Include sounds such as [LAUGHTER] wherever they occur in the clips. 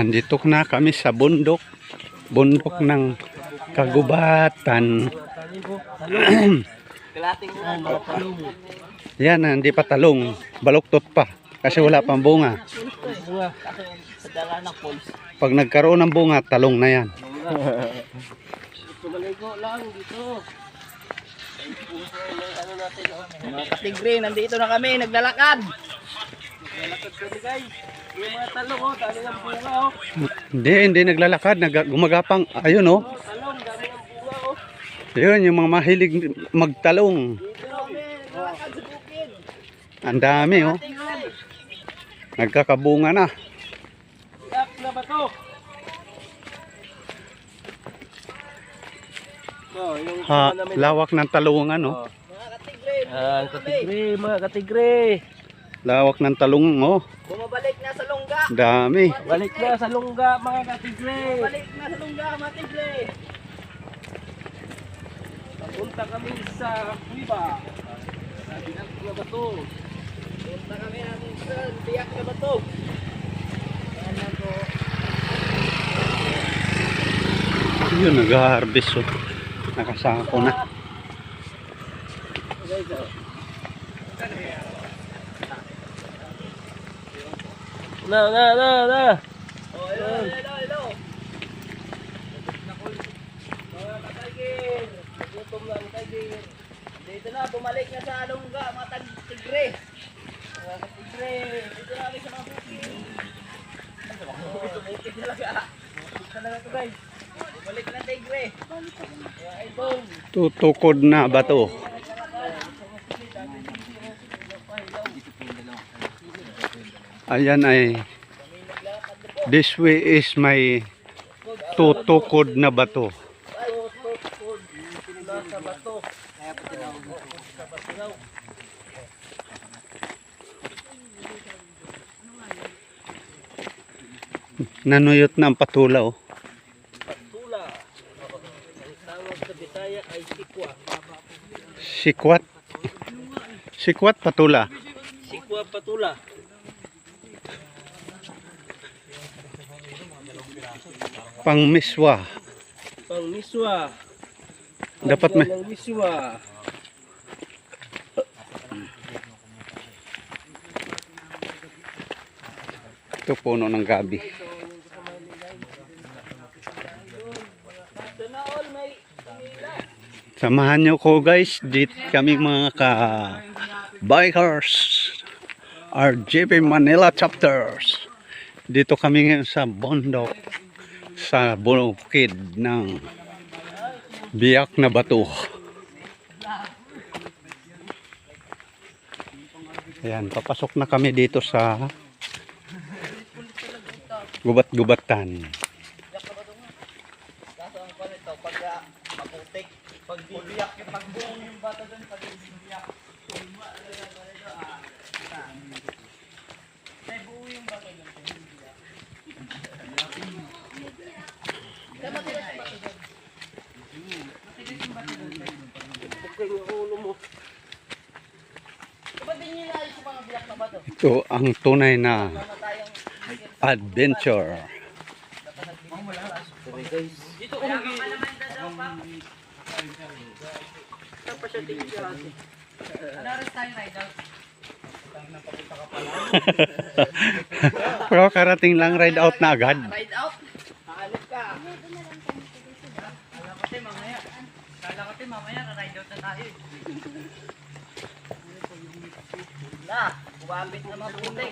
Andito na kami sa bundok. Bundok ng kagubatan. [CLEARS THROAT] Yan, hindi pa talong. Baluktot pa. Kasi wala pang bunga. Pag nagkaroon ng bunga, talong na yan. Tumaligo lang dito. Katigre, nandito na kami, naglalakad. Naglalakad kami guys. Yung mga talong, oh, dami ng bunga, oh. Hindi, hindi naglalakad. Nag gumagapang. Ayun, oh. Oh, talong, dami ng bunga, oh. Yun, yung mga mahilig magtalong. Dito na kami, naglalakad sa bukid. Ang dami, oh. Nagkakabunga na. yak na ba to? Oh, yung Ha, namin. lawak ng talungan, oh. Mga katigre, ah, katigre, mga katigre. Lawak ng talong, oh. Bumabalik na sa lungga. Dami. Balik na sa lungga mga katigre. Balik na sa lungga mga tigre. Papunta kami sa Kuiba. Sa Binak na Bato. Punta kami natin sa Biyak na Bato. Ayan na po. Yun, nag-harvest, oh. Nakasako na. Guys, oh. Na, na, na, na. Oh, hello, hello, hello. Mga kataygir, nagutom na ang taygir. Dito na, bumalik na sa Alongga, mga tag- tigre. Mga tigre, dito na sa mga bukid. Bukid guys. Bumalik na tigre. Tutukod na ba to? Ayan ay This way is my tutukod na bato. Nanuyot na ang patula oh. Patula. Tawag sa Bisaya ay sikwa. Sikwat. Sikwat patula. Sikwa patula. Pangmiswa. Pang miswa. Dapat may miswa. ito puno ng gabi. Samahan nyo ko guys. Dito kami mga ka bikers. RGP Manila chapters. Dito kami ngayon sa bundok sa bukid ng biyak na bato. Ayan, papasok na kami dito sa gubat-gubatan. Pag maputik, pag buong yung bata doon, pag bibiyak. May buo yung bata doon. Bukay yung ulo mo. Ba't din nyo inaayos yung mga biyak na bato? Ito ang tunay na adventure. [LAUGHS] Pero karating lang ride out na agad. Ride out? Hanip ka. Kala ko mamaya. Kala ko mamaya na ride out na tayo. Na, kumapit na mabuti.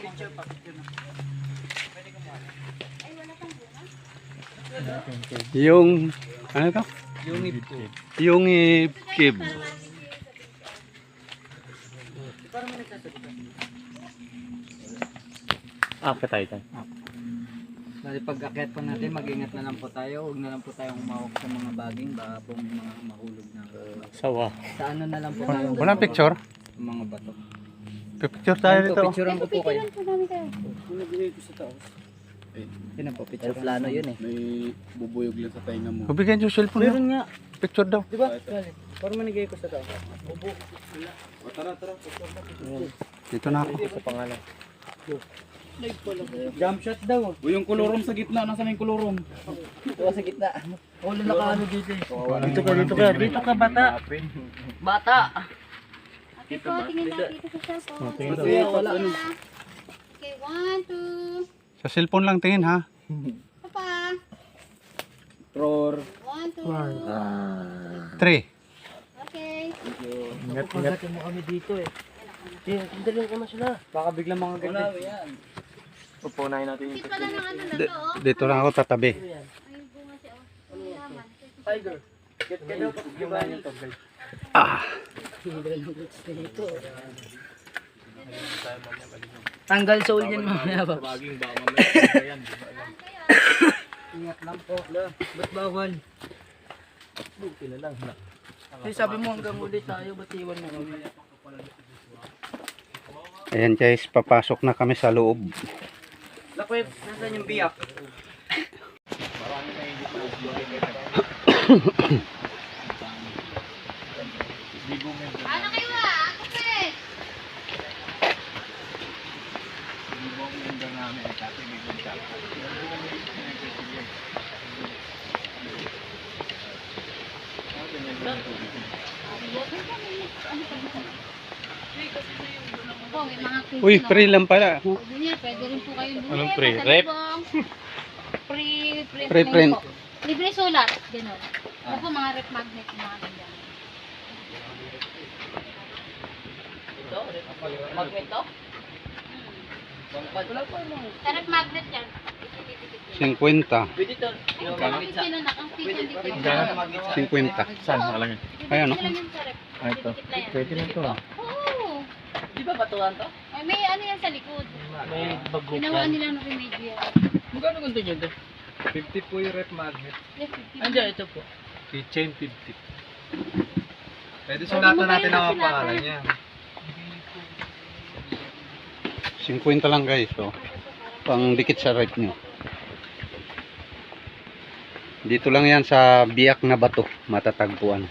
Yung, ano to? Yung ito. Yung kib. Ah, patay tayo. Bali pag akyat po natin, mag-ingat na lang po tayo. Huwag na lang po tayong umawak sa mga baging, baka po may mga mahulog na. Sawa. Sa ano na lang po tayo? Walang picture? Sa mga bato. Picture tayo Ito, dito. picturean ko po kayo. Nilagay ko sa taos. Yun po, picture. plano yun eh. May bubuyog lang sa tainga mo. Bigyan yung cellphone Meron mo. nga, Picture daw. di ba? Para manigay ko sa tao. O tara, tara. Dito na ako. Sa pangalan. Jump shot daw. O yung kulurom sa gitna, nasa na yung kulurom? Ito sa gitna. Ulo na kaano dito eh. Dito ka, dito ka. Dito ka, bata. Bata. Okay po, tingin lang dito sa cellphone. Kuya, wala ano. Okay, one, two. Sa cellphone lang tingin ha. Papa. Roar. One, two. Three. Okay. Pagkatin mo kami dito eh. Sandali ko na sila. Baka biglang mga Wala ganyan. yan. Kit pala ng ano na to, oh. Dito lang ako tatabi. Ay, bunga siya, oh. Ano naman? Tiger. Get ka daw pag Giovanni. Ah, Tanggal soul yan mamaya ba? Ingat lang po. Ba't bawal? Buti na lang. Kasi sabi mo hanggang ulit tayo, ba't iwan mo kami? ayan guys, papasok na kami sa loob. Lakwep, nasan yung biyak? [COUGHS] Ano kayo ah? Kapit! Po, may mga quiz, Uy, no? free lang pala. Pwede niya, pwede rin po kayo bumili. Anong free? Rep? Free, free, Free print. po. Libre sulat, gano'n. Ano po mga rep magnet, mga ganyan. Magnet to? Wala pa mo. Sa rep magnet yan. 50. Pwede to. Magnet sa... Pwede pinanak. pwede sa magnet sa... 50. Saan? Ayan, oh. Ah, ito. Pwede na to. Oo. Di ba batuhan to? Ay, may ano yan sa likod. May bago Ginawa nila ng remedyo yan. Magkano ganito nyo to? 50 po yung rep magnet. Yes, 50. Andiyan, ito po. Keychain 50. Pwede sulatan natin ang mga pangalan niya. 50 lang guys, oh. Pang dikit sa right nyo. Dito lang yan sa biyak na bato, matatagpuan.